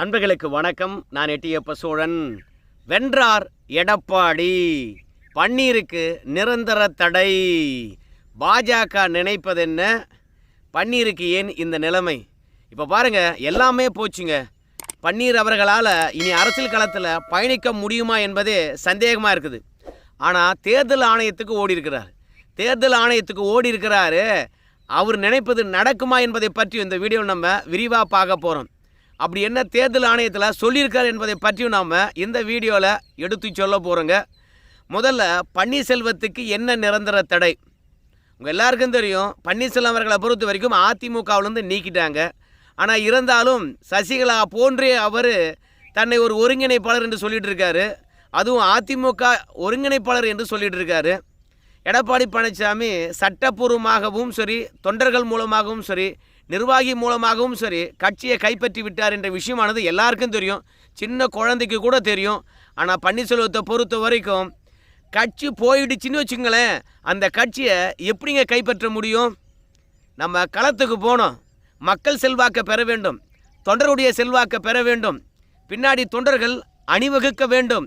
நண்பர்களுக்கு வணக்கம். நான் எட்டியப்ப சோழன். வென்றார் எடப்பாடி. பன்னீருக்கு நிரந்தர தடை. பாஜக நினைப்பதென்ன பன்னீருக்கு ஏன் இந்த நிலைமை? இப்போ பாருங்க எல்லாமே போச்சுங்க. பன்னீர் அவர்களால் இனி அரசியல் களத்தில் பயணிக்க முடியுமா என்பதே சந்தேகமாக இருக்குது. ஆனால் தேர்தல் ஆணையத்துக்கு ஓடி இருக்கிறார் தேர்தல் ஆணையத்துக்கு ஓடி இருக்கிறாரு அவர் நினைப்பது நடக்குமா என்பதை பற்றி இந்த வீடியோ நம்ம விரிவாக பார்க்க போகிறோம் அப்படி என்ன தேர்தல் ஆணையத்தில் சொல்லியிருக்கார் என்பதை பற்றியும் நாம் இந்த வீடியோவில் எடுத்து சொல்ல போகிறோங்க முதல்ல பன்னீர்செல்வத்துக்கு என்ன நிரந்தர தடை? உங்கள் எல்லாருக்கும் தெரியும் பன்னீர்செல்வம் அவர்களை பொறுத்த வரைக்கும் அதிமுகவிலேருந்து நீக்கிட்டாங்க. ஆனால் இருந்தாலும் சசிகலா போன்றே அவர் தன்னை ஒரு ஒருங்கிணைப்பாளர் என்று சொல்லிட்டு இருக்காரு அதுவும் அதிமுக ஒருங்கிணைப்பாளர் என்று சொல்லிட்டு இருக்காரு எடப்பாடி பழனிசாமி சட்டப்பூர்வமாகவும் சரி தொண்டர்கள் மூலமாகவும் சரி நிர்வாகி மூலமாகவும் சரி கட்சியை கைப்பற்றி விட்டார் என்ற விஷயமானது எல்லாருக்கும் தெரியும். சின்ன குழந்தைக்கு கூட தெரியும். ஆனால் பன்னீர்செல்வத்தை பொறுத்த வரைக்கும் கட்சி போயிடுச்சுன்னு வச்சுங்களேன் அந்த கட்சியை எப்படிங்க கைப்பற்ற முடியும்? நம்ம களத்துக்கு போனோம். மக்கள் செல்வாக்கை பெற வேண்டும். தொண்டருடைய செல்வாக்கை பெற வேண்டும். பின்னாடி தொண்டர்கள் அணிவகுக்க வேண்டும்.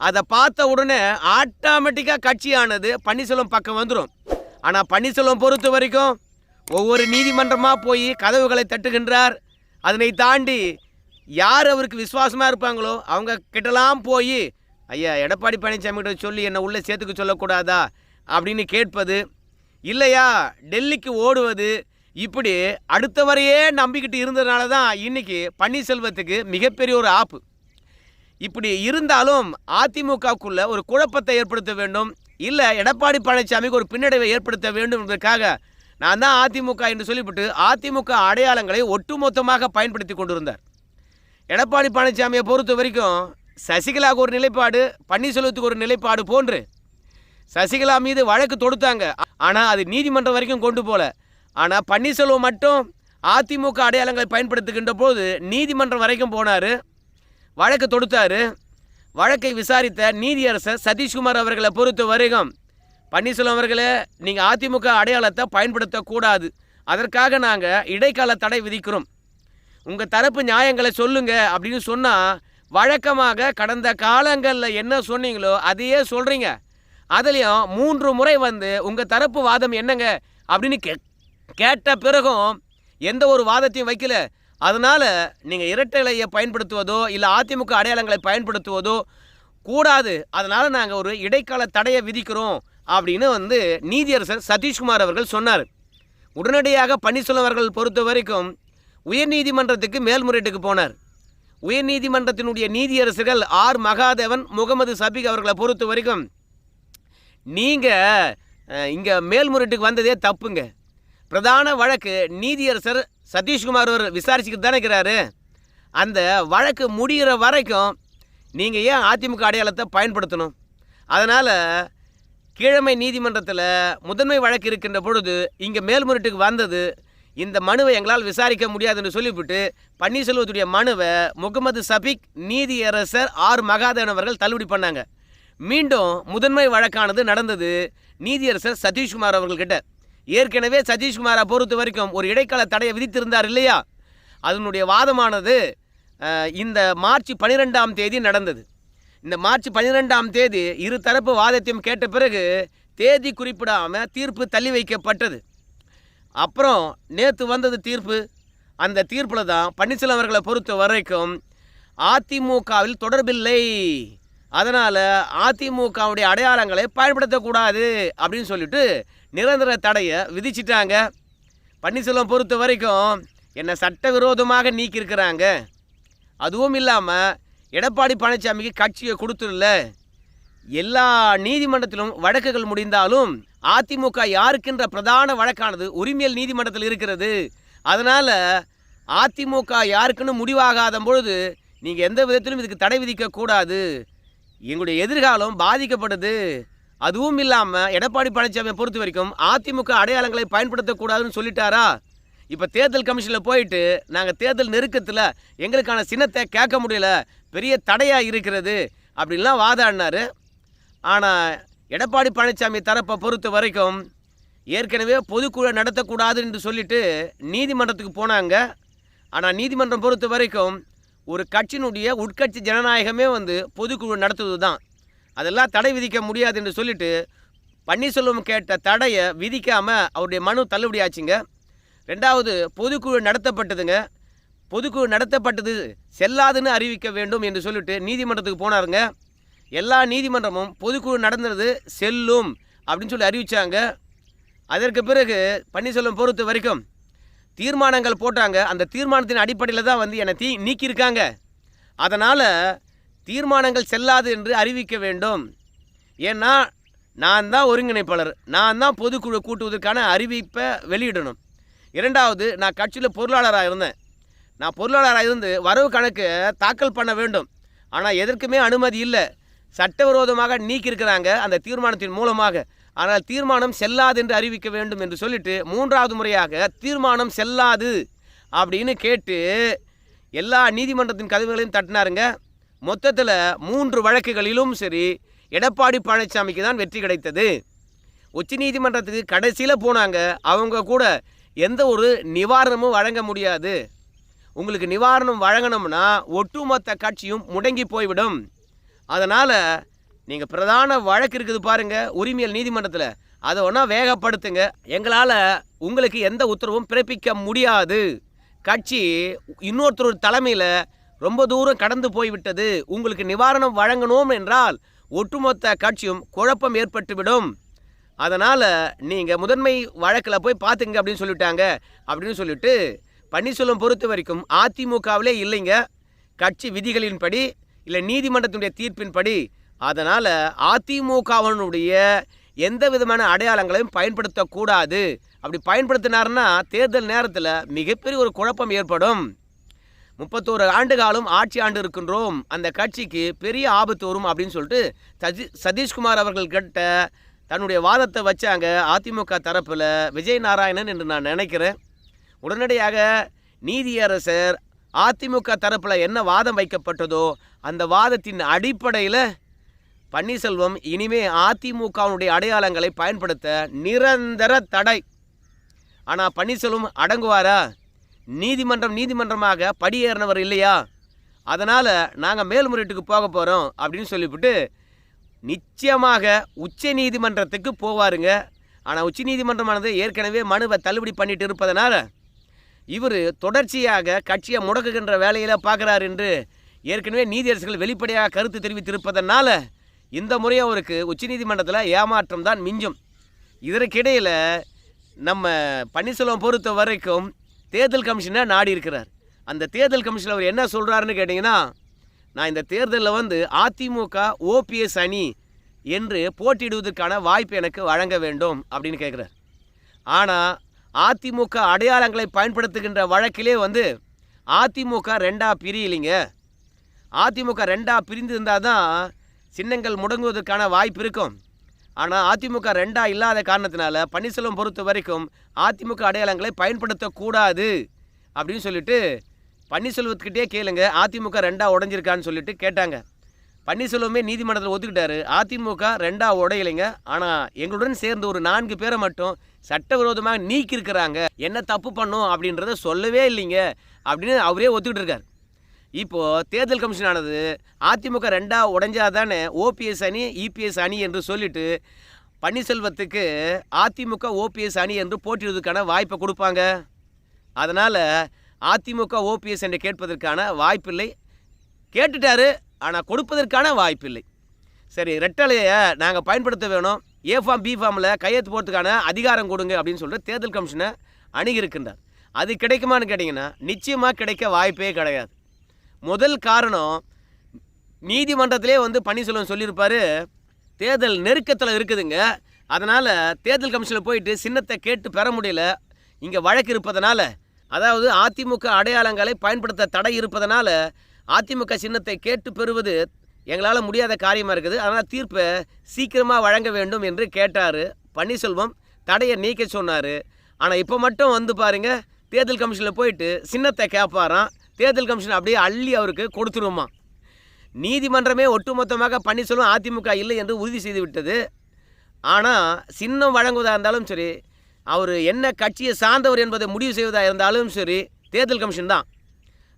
அதை பார்த்த உடனே ஆட்டோமேட்டிக்காக கட்சியானது பன்னீர்செல்வம் பக்கம் வந்துடும் ஆனால் பன்னீர்செல்வம் பொறுத்த வரைக்கும் ஒவ்வொரு நீதிமன்றமாக போய் கதவுகளை தட்டுகின்றார். அதனை தாண்டி யார் அவருக்கு விசுவாசமாக இருப்பாங்களோ அவங்க கிட்டலாம் போய் ஐயா எடப்பாடி பழனிசாமி கிட்ட சொல்லி என்னை உள்ளே சேர்த்துக்க சொல்லக்கூடாதா? அப்படின்னு கேட்பது இல்லையா டெல்லிக்கு ஓடுவது இப்படி அடுத்தவரையே நம்பிக்கிட்டு இருந்ததுனால தான் இன்னைக்கு பன்னீர்செல்வத்துக்கு மிகப்பெரிய ஒரு ஆப்பு. இப்படி இருந்தாலும் அதிமுகவுக்குள்ளே ஒரு குழப்பத்தை ஏற்படுத்த வேண்டும். இல்லை எடப்பாடி பழனிசாமிக்கு ஒரு பின்னடைவை ஏற்படுத்த வேண்டும் என்பதற்காக நான் தான் அதிமுக என்று சொல்லிவிட்டு அதிமுக அடையாளங்களை ஒட்டுமொத்தமாக பயன்படுத்தி கொண்டிருந்தார். எடப்பாடி பழனிசாமியை பொறுத்த வரைக்கும் சசிகலாவுக்கு ஒரு நிலைப்பாடு பன்னீர்செல்வத்துக்கு ஒரு நிலைப்பாடு போன்று சசிகலா மீது வழக்கு தொடுத்தாங்க. ஆனால் அது நீதிமன்றம் வரைக்கும் கொண்டு போகல ஆனால் பன்னீர்செல்வம் மட்டும் அதிமுக அடையாளங்களை பயன்படுத்துகின்ற போது நீதிமன்றம் வரைக்கும் போனார் வழக்கு தொடுத்தார். வழக்கை விசாரித்த நீதியரசர் சதீஷ்குமார் அவர்களை பொறுத்த வரைக்கும் பன்னீர்செல்வம் அவர்களே நீங்கள் அதிமுக அடையாளத்தை பயன்படுத்தக்கூடாது. அதற்காக நாங்கள் இடைக்கால தடை விதிக்கிறோம். உங்கள் தரப்பு நியாயங்களை சொல்லுங்க அப்படின்னு சொன்னால் வழக்கமாக கடந்த காலங்களில் என்ன சொன்னீங்களோ அதையே சொல்கிறீங்க அதுலேயும் மூன்று முறை வந்து உங்கள் தரப்பு வாதம் என்னங்க அப்படின்னு கே கேட்ட பிறகும் எந்த ஒரு வாதத்தையும் வைக்கல. அதனால் நீங்கள் இரட்டைலையை பயன்படுத்துவதோ இல்லை அதிமுக அடையாளங்களை பயன்படுத்துவதோ கூடாது. அதனால் நாங்கள் ஒரு இடைக்கால தடையை விதிக்கிறோம். அப்படின்னு வந்து நீதியரசர் சதீஷ்குமார் அவர்கள் சொன்னார். உடனடியாக பன்னீர்செல்வம் அவர்கள் பொறுத்த வரைக்கும் உயர்நீதிமன்றத்துக்கு மேல்முறையீட்டுக்கு போனார். உயர்நீதிமன்றத்தினுடைய நீதியரசர்கள் ஆர். மகாதேவன் முகமது சபிக் அவர்களை பொறுத்த வரைக்கும் நீங்கள் இங்கே மேல்முறையீட்டுக்கு வந்ததே தப்புங்க. பிரதான வழக்கு நீதியரசர் சதீஷ்குமார் அவர் விசாரிச்சுக்கிட்டு தானே இருக்கிறாரு. அந்த வழக்கு முடிகிற வரைக்கும் நீங்கள் ஏன் அதிமுக அடையாளத்தை பயன்படுத்தணும்? அதனால் கீழமை நீதிமன்றத்தில் முதன்மை வழக்கு இருக்கின்ற பொழுது இங்கே மேல்முறையீட்டுக்கு வந்தது இந்த மனுவை எங்களால் விசாரிக்க முடியாதுன்னு சொல்லிவிட்டு பன்னீர்செல்வத்துடைய மனுவை முகமது சபிக் நீதியரசர் ஆர் மகாதேவன் அவர்கள் தள்ளுபடி பண்ணாங்க. மீண்டும் முதன்மை வழக்கானது நடந்தது நீதியரசர் சதீஷ்குமார் அவர்கள்கிட்ட. ஏற்கனவே சதீஷ்குமாரை பொறுத்த வரைக்கும் ஒரு இடைக்கால தடையை விதித்திருந்தார் இல்லையா? அதனுடைய வாதமானது இந்த மார்ச் பனிரெண்டாம் தேதி நடந்தது. இந்த மார்ச் பன்னிரெண்டாம் தேதி இரு தரப்பு வாதத்தையும் கேட்ட பிறகு தேதி குறிப்பிடாமல் தீர்ப்பு தள்ளி வைக்கப்பட்டது. அப்புறம் நேற்று வந்தது தீர்ப்பு. அந்த தீர்ப்பில் தான் பன்னீர்செல்வம் அவர்களை பொறுத்த வரைக்கும் அதிமுகவில் தொடர்பில்லை. அதனால் அதிமுகவுடைய அடையாளங்களை பயன்படுத்தக்கூடாது அப்படின்னு சொல்லிட்டு நிரந்தர தடையை விதிச்சிட்டாங்க. பன்னீர்செல்வம் பொறுத்த வரைக்கும் என்னை சட்டவிரோதமாக நீக்கியிருக்கிறாங்க. அதுவும் இல்லாமல் எடப்பாடி பழனிசாமிக்கு கட்சியை கொடுத்துடல எல்லா நீதிமன்றத்திலும் வழக்குகள் முடிந்தாலும் அதிமுக யாருக்கின்ற பிரதான வழக்கானது உரிமையல் நீதிமன்றத்தில் இருக்கிறது. அதனால் அதிமுக யாருக்குன்னு முடிவாகாத பொழுது நீங்கள் எந்த விதத்திலும் இதுக்கு தடை விதிக்கக்கூடாது எங்களுடைய எதிர்காலம் பாதிக்கப்படுது. அதுவும் இல்லாமல் எடப்பாடி பழனிசாமியை பொறுத்த வரைக்கும் அதிமுக அடையாளங்களை பயன்படுத்தக்கூடாதுன்னு சொல்லிட்டாரா? இப்போ தேர்தல் கமிஷனில் போயிட்டு நாங்கள் தேர்தல் நெருக்கத்தில் எங்களுக்கான சின்னத்தை கேட்க முடியல. பெரிய தடையாக இருக்கிறது அப்படின்லாம் வாதாடினார். ஆனால் எடப்பாடி பழனிசாமி தரப்பை பொறுத்த வரைக்கும் ஏற்கனவே பொதுக்குழு நடத்தக்கூடாது என்று சொல்லிட்டு நீதிமன்றத்துக்கு போனாங்க. ஆனால் நீதிமன்றம் பொறுத்த வரைக்கும் ஒரு கட்சியினுடைய உட்கட்சி ஜனநாயகமே வந்து பொதுக்குழு நடத்துவது தான் அதெல்லாம் தடை விதிக்க முடியாது என்று சொல்லிட்டு பன்னீர்செல்வம் கேட்ட தடையை விதிக்காமல் அவருடைய மனு தள்ளுபடி ஆச்சுங்க ரெண்டாவது பொதுக்குழு நடத்தப்பட்டதுங்க. பொதுக்குழு நடத்தப்பட்டது செல்லாதுன்னு அறிவிக்க வேண்டும் என்று சொல்லிட்டு நீதிமன்றத்துக்கு போனாருங்க. எல்லா நீதிமன்றமும் பொதுக்குழு நடந்தது செல்லும் அப்படின்னு சொல்லி அறிவித்தாங்க அதற்கு பிறகு பன்னீர்செல்வம் பொறுத்த வரைக்கும் தீர்மானங்கள் போட்டாங்க. அந்த தீர்மானத்தின் அடிப்படையில் தான் வந்து என்னை தீ நீக்கியிருக்காங்க. அதனால் தீர்மானங்கள் செல்லாது என்று அறிவிக்க வேண்டும். ஏன்னா நான் தான் ஒருங்கிணைப்பாளர். நான் தான் பொதுக்குழு கூட்டுவதற்கான அறிவிப்பை வெளியிடணும். இரண்டாவது நான் கட்சியில் பொருளாளராக இருந்தேன். நான் பொருளாளராக இருந்து வரவு கணக்கு தாக்கல் பண்ண வேண்டும். ஆனால் எதற்குமே அனுமதி இல்லை. சட்டவிரோதமாக நீக்கியிருக்கிறாங்க அந்த தீர்மானத்தின் மூலமாக. ஆனால் தீர்மானம் செல்லாது என்று அறிவிக்க வேண்டும் என்று சொல்லிட்டு மூன்றாவது முறையாக தீர்மானம் செல்லாது அப்படின்னு கேட்டு எல்லா நீதிமன்றத்தின் கதவுகளையும் தட்டினாருங்க. மொத்தத்தில் மூன்று வழக்குகளிலும் சரி எடப்பாடி பழனிசாமிக்கு தான் வெற்றி கிடைத்தது. உச்ச நீதிமன்றத்துக்கு கடைசியில் போனாங்க. அவங்க கூட எந்த ஒரு நிவாரணமும் வழங்க முடியாது. உங்களுக்கு நிவாரணம் வழங்கணும்னா ஒட்டுமொத்த கட்சியும் முடங்கி போய்விடும். அதனால் நீங்கள் பிரதான வழக்கு இருக்குது பாருங்கள் உரிமையல் நீதிமன்றத்தில். அதை ஒன்றா வேகப்படுத்துங்க. எங்களால் உங்களுக்கு எந்த உத்தரவும் பிறப்பிக்க முடியாது. கட்சி இன்னொருத்தர் தலைமையில் ரொம்ப தூரம் கடந்து போய்விட்டது. உங்களுக்கு நிவாரணம் வழங்கணும் என்றால் ஒட்டுமொத்த கட்சியும் குழப்பம் ஏற்பட்டுவிடும். அதனால் நீங்கள் முதன்மை வழக்கில் போய் பார்த்துங்க அப்படின்னு சொல்லிவிட்டாங்க அப்படின்னு சொல்லிவிட்டு பன்னீர்செல்வம் பொறுத்த வரைக்கும் அதிமுகவிலே இல்லைங்க. கட்சி விதிகளின்படி இல்லை நீதிமன்றத்தினுடைய தீர்ப்பின்படி அதனால் அதிமுகவனுடைய எந்த விதமான அடையாளங்களையும் பயன்படுத்தக்கூடாது. அப்படி பயன்படுத்தினாருன்னா தேர்தல் நேரத்தில் மிகப்பெரிய ஒரு குழப்பம் ஏற்படும். முப்பத்தோரு ஆண்டு காலம் ஆட்சி ஆண்டு இருக்கின்றோம். அந்த கட்சிக்கு பெரிய ஆபத்து வரும் அப்படின்னு சொல்லிட்டு சதி சதீஷ்குமார் அவர்கள் கிட்ட தன்னுடைய வாதத்தை வச்சாங்க அதிமுக தரப்பில் விஜய் நாராயணன் என்று நான் நினைக்கிறேன். உடனடியாக நீதியரசர் அதிமுக தரப்பில் என்ன வாதம் வைக்கப்பட்டதோ அந்த வாதத்தின் அடிப்படையில் பன்னீர்செல்வம் இனிமே அதிமுகவினுடைய அடையாளங்களை பயன்படுத்த நிரந்தர தடை. ஆனால் பன்னீர்செல்வம் அடங்குவாரா? நீதிமன்றம் நீதிமன்றமாக படியேறினவர் இல்லையா? அதனால் நாங்கள் மேல்முறையீட்டுக்கு போக போகிறோம் அப்படின்னு சொல்லிவிட்டு நிச்சயமாக உச்ச நீதிமன்றத்துக்கு போவாருங்க. ஆனால் உச்ச நீதிமன்றமானது ஏற்கனவே மனுவை தள்ளுபடி பண்ணிட்டு இருப்பதனால் இவர் தொடர்ச்சியாக கட்சியை முடக்குகின்ற வேலையில் பார்க்குறார் என்று ஏற்கனவே நீதியரசுகள் வெளிப்படையாக கருத்து தெரிவித்திருப்பதனால இந்த முறை அவருக்கு உச்சநீதிமன்றத்தில் ஏமாற்றம் தான் மிஞ்சும். இதற்கிடையில் நம்ம பன்னீர்செல்வம் பொறுத்த வரைக்கும் தேர்தல் கமிஷனை நாடி இருக்கிறார். அந்த தேர்தல் கமிஷனில் அவர் என்ன சொல்கிறாருன்னு கேட்டிங்கன்னா நான் இந்த தேர்தலில் வந்து அதிமுக ஓபிஎஸ் அணி என்று போட்டியிடுவதற்கான வாய்ப்பு எனக்கு வழங்க வேண்டும் அப்படின்னு கேட்குறார். ஆனால் அதிமுக அடையாளங்களை பயன்படுத்துகின்ற வழக்கிலே வந்து அதிமுக ரெண்டா பிரியலைங்க. அதிமுக ரெண்டா பிரிந்து இருந்தால் தான் சின்னங்கள் முடங்குவதற்கான வாய்ப்பு இருக்கும். ஆனால் அதிமுக ரெண்டா இல்லாத காரணத்தினால பன்னீர்செல்வம் பொறுத்த வரைக்கும் அதிமுக அடையாளங்களை பயன்படுத்தக்கூடாது அப்படின்னு சொல்லிட்டு பன்னீர்செல்வத்துக்கிட்டே கேளுங்க அதிமுக ரெண்டா உடஞ்சிருக்கான்னு சொல்லிட்டு கேட்டாங்க. பன்னீர்செல்வமே நீதிமன்றத்தில் ஒத்துக்கிட்டாரு. அதிமுக ரெண்டா உடையலைங்க. ஆனால் எங்களுடன் சேர்ந்து ஒரு நான்கு பேரை மட்டும் சட்டவிரோதமாக நீக்கியிருக்கிறாங்க. என்ன தப்பு பண்ணும் அப்படின்றத சொல்லவே இல்லைங்க. அப்படின்னு அவரே ஒத்துக்கிட்டு இருக்கார் இப்போது தேர்தல் கமிஷன் ஆனது அதிமுக ரெண்டா உடைஞ்சாதானே ஓபிஎஸ் அணி இபிஎஸ் அணி என்று சொல்லிட்டு பன்னீர்செல்வத்துக்கு அதிமுக ஓபிஎஸ் அணி என்று போட்டியிடுவதற்கான வாய்ப்பை கொடுப்பாங்க. அதனால் அதிமுக ஓபிஎஸ் என்று கேட்பதற்கான வாய்ப்பில்லை. கேட்டுட்டாரு. ஆனால் கொடுப்பதற்கான வாய்ப்பில்லை. சரி ரெட்டலையை நாங்கள் பயன்படுத்த வேணும். ஏ ஃபார்ம் பி ஃபார்மில் கையெழுத்து போகிறதுக்கான அதிகாரம் கொடுங்க அப்படின்னு சொல்லிட்டு தேர்தல் கமிஷனை அணுகியிருக்கின்றார். அது கிடைக்குமான்னு கேட்டிங்கன்னா நிச்சயமாக கிடைக்க வாய்ப்பே கிடையாது. முதல் காரணம் நீதிமன்றத்திலே வந்து பன்னீர்செல்வம் சொல்லியிருப்பார் தேர்தல் நெருக்கத்தில் இருக்குதுங்க. அதனால் தேர்தல் கமிஷனில் போயிட்டு சின்னத்தை கேட்டு பெற முடியல. இங்கே வழக்கு இருப்பதனால அதாவது அதிமுக அடையாளங்களை பயன்படுத்த தடை இருப்பதனால அதிமுக சின்னத்தை கேட்டு பெறுவது எங்களால் முடியாத காரியமாக இருக்குது. அதனால் தீர்ப்பை சீக்கிரமாக வழங்க வேண்டும் என்று கேட்டார் பன்னீர்செல்வம். தடையை நீக்க சொன்னார். ஆனால் இப்போ மட்டும் வந்து பாருங்கள் தேர்தல் கமிஷனில் போயிட்டு சின்னத்தை கேட்பாராம் தேர்தல் கமிஷன் அப்படியே அள்ளி அவருக்கு கொடுத்துருமா. நீதிமன்றமே ஒட்டுமொத்தமாக பன்னீர்செல்வம் அதிமுக இல்லை என்று உறுதி செய்து விட்டது. ஆனால் சின்னம் வழங்குவதாக இருந்தாலும் சரி அவர் என்ன கட்சியை சார்ந்தவர் என்பதை முடிவு செய்வதாக இருந்தாலும் சரி தேர்தல் கமிஷன் தான்.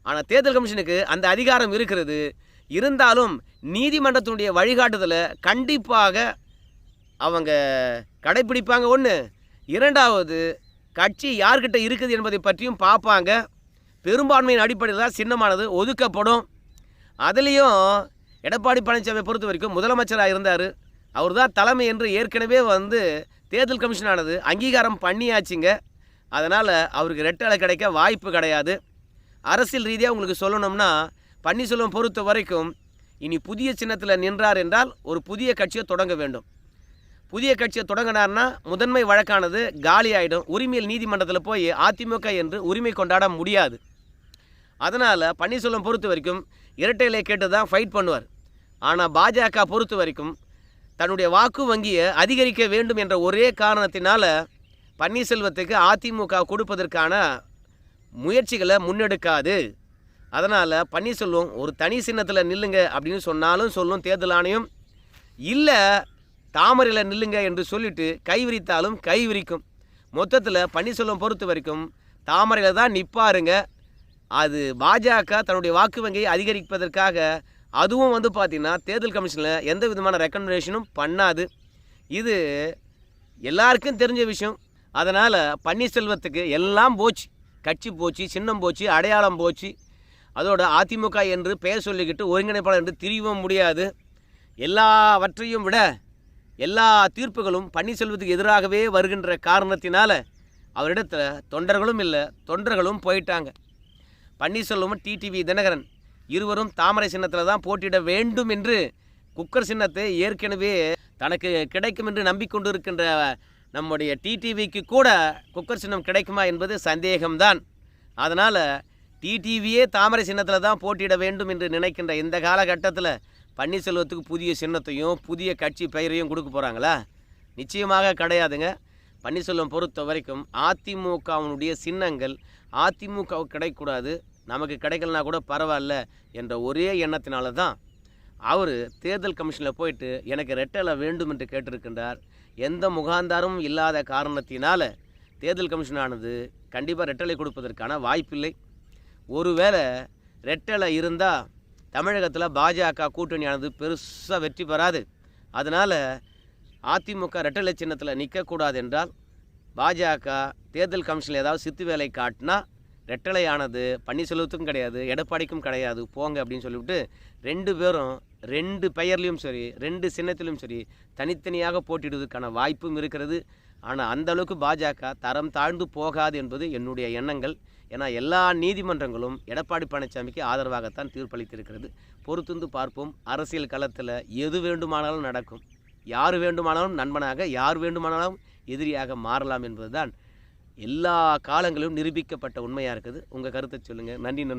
ஆனால் தேர்தல் கமிஷனுக்கு அந்த அதிகாரம் இருக்கிறது. இருந்தாலும் நீதிமன்றத்தினுடைய வழிகாட்டுதலை கண்டிப்பாக அவங்க கடைப்பிடிப்பாங்க. ஒன்று இரண்டாவது கட்சி யார்கிட்ட இருக்குது என்பதை பற்றியும் பார்ப்பாங்க. பெரும்பான்மையின் அடிப்படையில் தான் சின்னமானது ஒதுக்கப்படும். அதுலேயும் எடப்பாடி பழனிசாமியை பொறுத்த வரைக்கும் முதலமைச்சராக இருந்தார். அவர் தான் தலைமை என்று ஏற்கனவே வந்து தேர்தல் கமிஷனானது அங்கீகாரம் பண்ணியாச்சுங்க. அதனால் அவருக்கு ரெட்டலை கிடைக்க வாய்ப்பு கிடையாது. அரசியல் ரீதியாக உங்களுக்கு சொல்லணும்னா பன்னீர்செல்வம் பொறுத்த வரைக்கும் இனி புதிய சின்னத்தில் நின்றார் என்றால் ஒரு புதிய கட்சியை தொடங்க வேண்டும். புதிய கட்சியை தொடங்கினார்னா முதன்மை வழக்கானது காலி ஆகிடும் உரிமையில் நீதிமன்றத்தில் போய் அதிமுக என்று உரிமை கொண்டாட முடியாது. அதனால் பன்னீர்செல்வம் பொறுத்த வரைக்கும் இரட்டையிலே கேட்டு தான் ஃபைட் பண்ணுவார். ஆனால் பாஜக பொறுத்த வரைக்கும் தன்னுடைய வாக்கு வங்கியை அதிகரிக்க வேண்டும் என்ற ஒரே காரணத்தினால் பன்னீர்செல்வத்துக்கு அதிமுக கொடுப்பதற்கான முயற்சிகளை முன்னெடுக்காது. அதனால் பன்னீர்செல்வம் ஒரு தனி சின்னத்தில் நில்லுங்க அப்படின்னு சொன்னாலும் சொல்லும் தேர்தல் ஆணையம். இல்லை தாமரையில் நில்லுங்க என்று சொல்லிட்டு கை விரித்தாலும் கை விரிக்கும். மொத்தத்தில் பன்னீர்செல்வம் பொறுத்த வரைக்கும் தாமரையில் தான் நிற்பாருங்க அது பாஜக தன்னுடைய வாக்கு வங்கியை அதிகரிப்பதற்காக அதுவும் வந்து பார்த்திங்கன்னா தேர்தல் கமிஷனில் எந்த விதமான ரெக்கமெண்டேஷனும் பண்ணாது. இது எல்லாருக்கும் தெரிஞ்ச விஷயம். அதனால் பன்னீர்செல்வத்துக்கு எல்லாம் போச்சு. கட்சி போச்சு சின்னம் போச்சு அடையாளம் போச்சு. அதோட அதிமுக என்று பெயர் சொல்லிக்கிட்டு ஒருங்கிணைப்பாளர் என்று திரியவும் முடியாது. எல்லாவற்றையும் விட எல்லா தீர்ப்புகளும் பன்னீர்செல்வத்துக்கு எதிராகவே வருகின்ற காரணத்தினால் அவரிடத்தில் தொண்டர்களும் இல்லை தொண்டர்களும் போயிட்டாங்க. பன்னீர்செல்வமும் டிடிவி தினகரன் இருவரும் தாமரை சின்னத்தில் தான் போட்டியிட வேண்டும் என்று குக்கர் சின்னத்தை ஏற்கனவே தனக்கு கிடைக்கும் என்று நம்பிக்கொண்டு இருக்கின்ற நம்முடைய டிடிவிக்கு கூட குக்கர் சின்னம் கிடைக்குமா என்பது சந்தேகம்தான். அதனால் டிடிவியே தாமரை சின்னத்தில் தான் போட்டியிட வேண்டும் என்று நினைக்கின்ற இந்த காலகட்டத்தில் பன்னீர்செல்வத்துக்கு புதிய சின்னத்தையும் புதிய கட்சி பெயரையும் கொடுக்க போகிறாங்களா நிச்சயமாக கிடையாதுங்க. பன்னீர்செல்வம் பொறுத்த வரைக்கும் அதிமுகவினுடைய சின்னங்கள் அதிமுகவுக்கு கிடைக்கக்கூடாது. நமக்கு கிடைக்கலனா கூட பரவாயில்ல என்ற ஒரே எண்ணத்தினால தான் அவர் தேர்தல் கமிஷனில் போயிட்டு எனக்கு ரெட்டலை வேண்டும் என்று கேட்டிருக்கின்றார். எந்த முகாந்தாரமும் இல்லாத காரணத்தினால் தேர்தல் கமிஷனானது கண்டிப்பாக ரெட்டலை கொடுப்பதற்கான வாய்ப்பில்லை. ஒருவேளை ரெட்டலை இருந்தால் தமிழகத்தில் பாஜக கூட்டணியானது பெருசாக வெற்றி பெறாது. அதனால் அதிமுக ரெட்டலை சின்னத்தில் நிற்கக்கூடாது என்றால் பாஜக தேர்தல் கமிஷனில் ஏதாவது சித்து வேலை காட்டினா ரெட்டலையானது பன்னீர்செல்வத்துக்கும் கிடையாது எடப்பாடிக்கும் கிடையாது போங்க அப்படின்னு சொல்லிவிட்டு ரெண்டு பேரும் ரெண்டு பெயர்லையும் சரி ரெண்டு சின்னத்திலும் சரி தனித்தனியாக போட்டிடுவதற்கான வாய்ப்பும் இருக்கிறது. ஆனால் அந்த அளவுக்கு பாஜக தரம் தாழ்ந்து போகாது என்பது என்னுடைய எண்ணங்கள். ஏன்னா எல்லா நீதிமன்றங்களும் எடப்பாடி பழனிசாமிக்கு ஆதரவாகத்தான் தீர்ப்பளித்திருக்கிறது. பொறுத்துந்து பார்ப்போம் அரசியல் களத்தில் எது வேண்டுமானாலும் நடக்கும். யார் வேண்டுமானாலும் நண்பனாக யார் வேண்டுமானாலும் எதிரியாக மாறலாம் என்பதுதான் எல்லா காலங்களிலும் நிரூபிக்கப்பட்ட உண்மையாக இருக்குது. உங்கள் கருத்தை சொல்லுங்கள் நன்றி நன்றி.